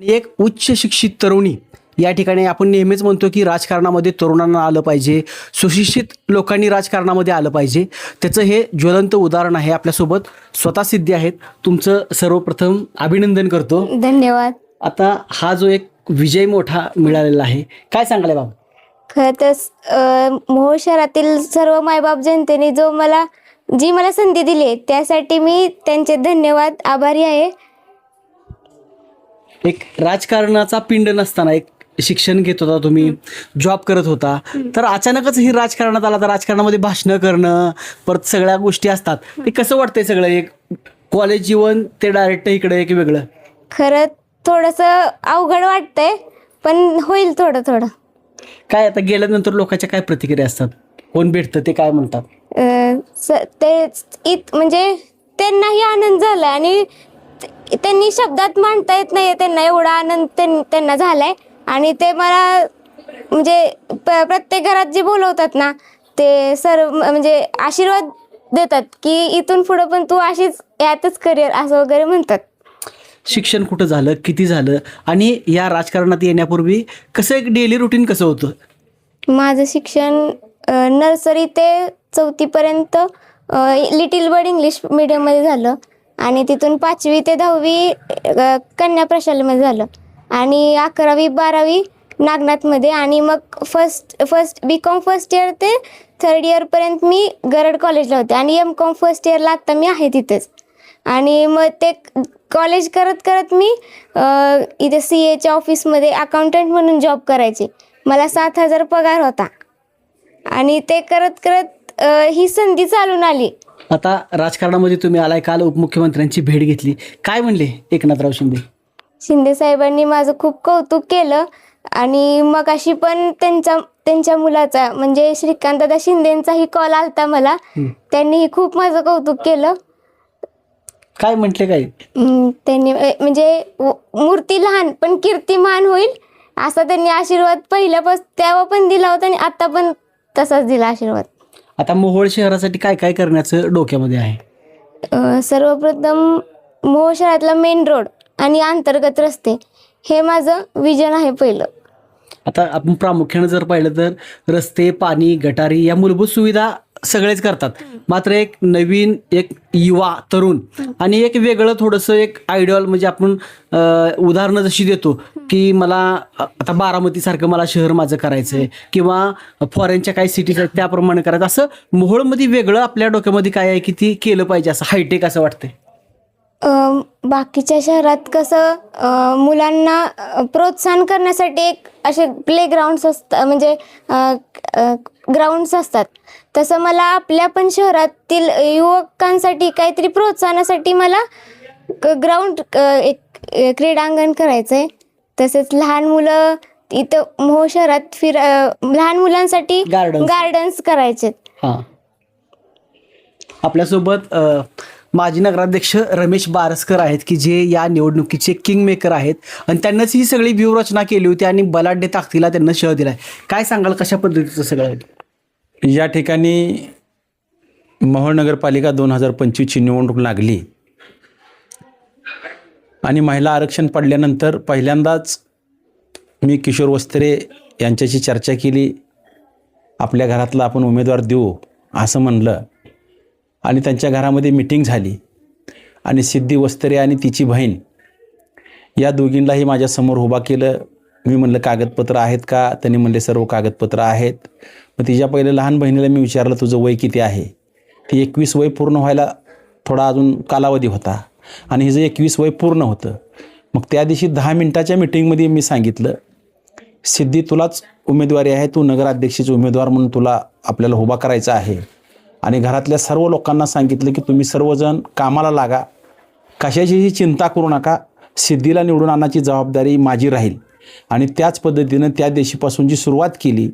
एक उच्च शिक्षित तरुणी. या ठिकाणी आपण नेहमीच म्हणतो की राजकारणामध्ये तरुणांना आलं पाहिजे. सुशिक्षित लोकांनी राजकारणामध्ये आलं पाहिजे. त्याचं हे ज्वलंत उदाहरण आहे आपल्यासोबत. स्वतः सिद्धी आहेत. तुमचं सर्वप्रथम अभिनंदन करतो. धन्यवाद. आता हा जो एक विजय मोठा मिळालेला आहे. काय सांगाल बाबा? खरं तर मोहोळ शहरातील सर्व मायबाप जनतेने जो मला जी मला संधी दिली त्यासाठी मी त्यांचे धन्यवाद आभारी आहे. एक राजकारणाचा पिंड नसताना एक शिक्षण घेत होता तुम्ही जॉब करत होता. तर अचानकच ही राजकारणात आला तर राजकारणामध्ये भाषणं करणं परत सगळ्या गोष्टी असतात. ते कसं वाटतंय सगळं? एक कॉलेज जीवन ते डायरेक्ट इकडे एक वेगळं. खरं थोडंसं अवघड वाटतंय पण होईल थोडं थोडं. काय आता गेल्यानंतर लोकांच्या काय प्रतिक्रिया असतात? कोण भेटतं ते काय म्हणतात? अ, स- ते इत म्हणजे त्यांनाही आनंद झाला आणि त्यांनी शब्दात मांडता येत नाही त्यांना एवढा आनंद त्यां- त्यांना झालाय. आणि ते मला म्हणजे प्रत्येक घरात जे बोलवतात ना ते सर्व म्हणजे आशीर्वाद देतात की इथून पुढं पण तू अशीच यातच करिअर असं वगैरे म्हणतात. शिक्षण कुठं झालं किती झालं आणि या राजकारणात येण्यापूर्वी कसं एक डेली रुटीन कसं होतं? माझं शिक्षण नर्सरी ते चौथीपर्यंत लिटिल बर्ड इंग्लिश मिडियममध्ये झालं. आणि तिथून पाचवी ते दहावी कन्या प्रशालेमध्ये झालं. आणि अकरावी बारावी नागनाथमध्ये आणि मग first first B com first year ते थर्ड इयरपर्यंत मी गरड कॉलेजला होते आणि एम कॉम फर्स्ट इयरला आत्ता मी आहे तिथेच. आणि मग ते कॉलेज करत करत मी इथे सी एच्या ऑफिसमध्ये अकाउंटंट म्हणून जॉब करायचे. मला सात हजार पगार होता. आणि ते करत करत ही संधी चालून आली. आता राजकारणामध्ये तुम्ही आलाय काल उपमुख्यमंत्र्यांची भेट घेतली. काय म्हणले एकनाथराव शिंदे? शिंदे साहेबांनी माझं खूप कौतुक केलं आणि मग अशी पण त्यांचा त्यांच्या मुलाचा म्हणजे श्रीकांतदा शिंदेंचाही कॉल आलता मला. हम्म. त्यांनीही खूप माझं कौतुक केलं. काय म्हटले काय त्यांनी अ, म्हणजे व- मूर्ती लहान पण कीर्तिमान होईल असा त्यांनी आशीर्वाद पहिल्यापासून तेव्हा पण दिला होता आणि आता पण तसाच दिला आशीर्वाद. आता मोहोळ शहरासाठी काय काय करण्याचं डोक्यामध्ये आहे? अ, सर्वप्रथम मोहोळ शहरातला मेन रोड आणि अंतर्गत रस्ते हे माझं विजन आहे पहिलं. आता आपण प्रामुख्यानं जर पाहिलं तर रस्ते पाणी गटारी या मूलभूत सुविधा सगळेच करतात. मात्र एक नवीन एक युवा तरुण आणि एक वेगळं थोडंसं एक आयडियल म्हणजे आपण उदाहरणं जशी देतो की मला आता बारामतीसारखं मला शहर माझं करायचं आहे किंवा फॉरेनच्या काही सिटीज आहेत त्याप्रमाणे करायचं. असं मोहोळमध्ये वेगळं आपल्या डोक्यामध्ये काय आहे की ती केलं पाहिजे असं हायटेक असं वाटतंय? बाकीच्या शहरात कसं मुलांना प्रोत्साहन करण्यासाठी एक असे प्लेग्राऊंड्स असतात म्हणजे ग्राउंड्स असतात. तसं मला आपल्या पण शहरातील युवकांसाठी काहीतरी प्रोत्साहनासाठी मला ग्राउंड एक क्रीडांगण करायचं आहे तसेच लहान मुलं इथं मोह शहरात फिर लहान मुलांसाठी. गार्डन्स करायचे हां. आपल्यासोबत माजी नगराध्यक्ष रमेश बारसकर आहेत की जे या निवडणुकीचे किंग मेकर आहेत. आणि त्यांनाच ही सगळी व्यूहरचना केली होती आणि बलाढ्य ताकदीला त्यांना शह दिलाय. काय सांगाल कशा पद्धतीचं सगळं या ठिकाणी मोहोळ नगरपालिका दोन हजार पंचवीसची निवडणूक लागली. आणि महिला आरक्षण पडल्यानंतर पहिल्यांदाच मी किशोर वस्त्रे यांच्याशी चर्चा केली. आपल्या घरातला आपण उमेदवार देऊ असं म्हणलं. आणि त्यांच्या घरामध्ये मिटिंग झाली. आणि सिद्धी वस्त्रे आणि तिची बहीण या दोघींनाही माझ्यासमोर उभा केलं. मी म्हणलं कागदपत्र आहेत का? त्यांनी म्हणले सर्व कागदपत्र आहेत. मग तिच्या पहिले लहान बहिणीला मी विचारलं तुझं वय किती आहे? ती एकवीस वय पूर्ण व्हायला थोडा अजून कालावधी होता. आणि हिचं एकवीस वय पूर्ण होतं मग त्या दिवशी दहा मिनिटाच्या मिटिंगमध्ये मी सांगितलं सिद्धी तुलाच उमेदवारी आहे. तू नगराध्यक्षाची उमेदवार म्हणून तुला आपल्याला उभा करायचा आहे. आणि घरातल्या सर्व लोकांना सांगितलं की तुम्ही सर्वजण कामाला लागा. कशाचीही चिंता करू नका. सिद्धीला निवडून आणण्याची जबाबदारी माझी राहील. आणि त्याच पद्धतीनं त्या दिवशीपासून जी सुरुवात केली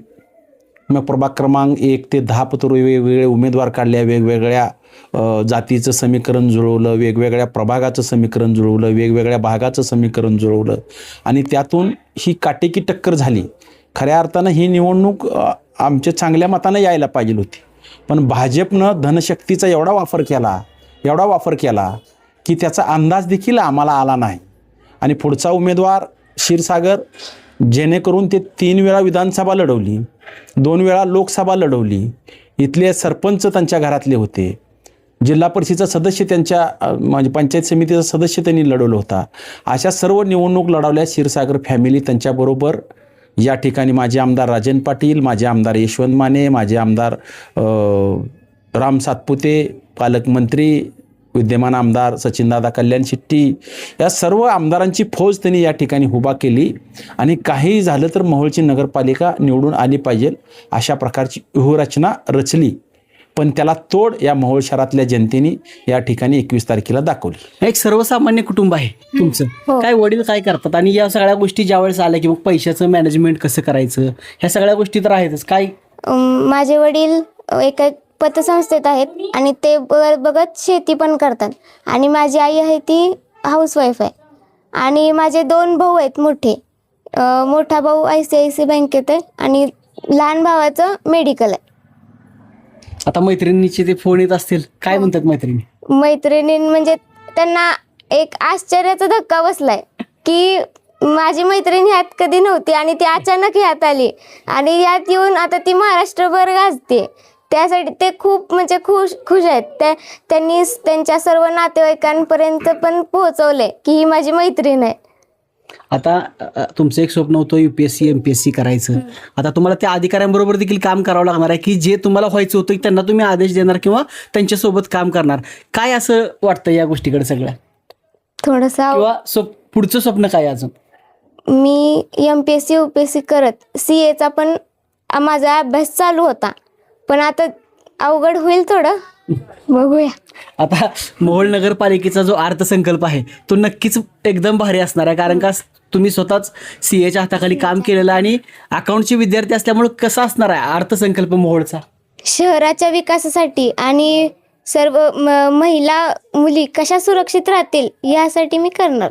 मग प्रभाग क्रमांक एक ते दहा पत्र वेगवेगळे उमेदवार काढल्या वेगवेगळ्या जातीचं समीकरण जुळवलं वेगवेगळ्या प्रभागाचं समीकरण जुळवलं वेगवेगळ्या भागाचं समीकरण जुळवलं. आणि त्यातून ही काटेकी टक्कर झाली. खऱ्या अर्थानं ही निवडणूक आमच्या चांगल्या मतानं यायला पाहिजे होती. पण भाजपनं धनशक्तीचा एवढा वापर केला एवढा वापर केला की त्याचा अंदाज देखील आम्हाला आला नाही. आणि पुढचा उमेदवार क्षीरसागर जेणेकरून ते तीन वेळा विधानसभा लढवली दोन वेळा लोकसभा लढवली. इथले सरपंच त्यांच्या घरातले होते. जिल्हा परिषदेचा सदस्य त्यांच्या म्हणजे पंचायत समितीचा सदस्य त्यांनी लढवला होता. अशा सर्व निवडणूक लढवल्या क्षीरसागर फॅमिली त्यांच्याबरोबर. या ठिकाणी माझे आमदार राजन पाटील माझे आमदार यशवंत माने माझे आमदार राम सातपुते पालकमंत्री विद्यमान आमदार सचिनदादा कल्याण शेट्टी या सर्व आमदारांची फौज त्यांनी या ठिकाणी उभा केली आणि काही झालं तर मोहोळची नगरपालिका निवडून आली पाहिजे अशा प्रकारची व्यूहरचना रचली. पण त्याला तोड या मोहोळ शहरातल्या जनतेने या ठिकाणी एकवीस तारखेला दाखवली. एक सर्वसामान्य कुटुंब आहे तुमचं. हो. काय वडील काय करतात? आणि या सगळ्या गोष्टी ज्यावेळेस आल्या की मग पैशाचं मॅनेजमेंट कसं करायचं? ह्या सगळ्या गोष्टी तर आहेतच. काय? अम, माझे वडील एका पतसंस्थेत आहेत आणि ते बघत बघत शेती पण करतात. आणि माझी आई आहे ती हाऊसवाईफ आहे. आणि माझे दोन भाऊ आहेत मोठे. अ, मोठा भाऊ आय सी आय सी बँकेत आहे आणि लहान भावाचं मेडिकल आहे. आता मैत्रिणीचे ते फोन येत असतील. काय म्हणतात मैत्रिणी? मैत्रिणी म्हणजे त्यांना एक आश्चर्याचा धक्का बसलाय की माझी मैत्रीण ह्यात कधी नव्हती आणि ती अचानक ह्यात आली. आणि यात येऊन आता ती महाराष्ट्रभर गाजते. त्यासाठी ते खूप म्हणजे खुश खुश आहेत. त्या त्यांनी त्यांच्या सर्व नातेवाईकांपर्यंत पण पोहोचवलंय की ही माझी मैत्रीण आहे. आता तुमचं एक स्वप्न होतं युपीएससी एमपीएससी करायचं. आता तुम्हाला त्या अधिकाऱ्यांबरोबर देखील काम करावं लागणार आहे की जे तुम्हाला व्हायचं होतं त्यांना तुम्ही आदेश देणार किंवा त्यांच्यासोबत काम करणार. काय असं वाटतं या गोष्टीकडे सगळ्या थोडंसं किंवा स्वप पुढचं स्वप्न काय अजून? मी एम पी एस सी यू पी एस सी करत. सी एचा पण आ- माझा अभ्यास चालू होता. पण आता अवघड होईल थोडं. बघूया. आता मोहोळ नगरपालिकेचा जो अर्थसंकल्प आहे तो नक्कीच एकदम भारी असणार आहे. कारण का तुम्ही स्वतःच सी एच्या हाताखाली काम केलेलं आणि अकाउंटचे विद्यार्थी असल्यामुळे कसा असणार आहे अर्थसंकल्प मोहोळचा? शहराच्या विकासासाठी आणि सर्व म- महिला मुली कशा सुरक्षित राहतील यासाठी मी करणार.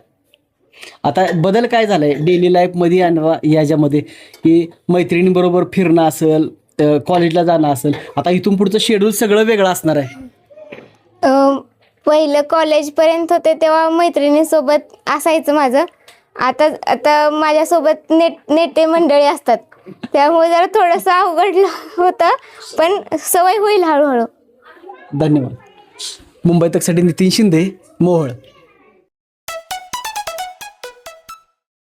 आता बदल काय झालाय? डेली लाईफमध्ये आणि याच्यामध्ये की मैत्रिणींबरोबर फिरणं असेल कॉलेजला जाणं असेल. आता इथून पुढचं शेड्यूल सगळं वेगळं असणार आहे. अं, पहिलं कॉलेजपर्यंत होते तेव्हा मैत्रिणीसोबत असायचं माझं. आता आता माझ्यासोबत नेट नेटे मंडळी असतात. त्यामुळे जरा थोडंसं अवघड होतं पण सवय होईल हळूहळू. धन्यवाद. मुंबई तकसाठी नितीन शिंदे मोहोळ.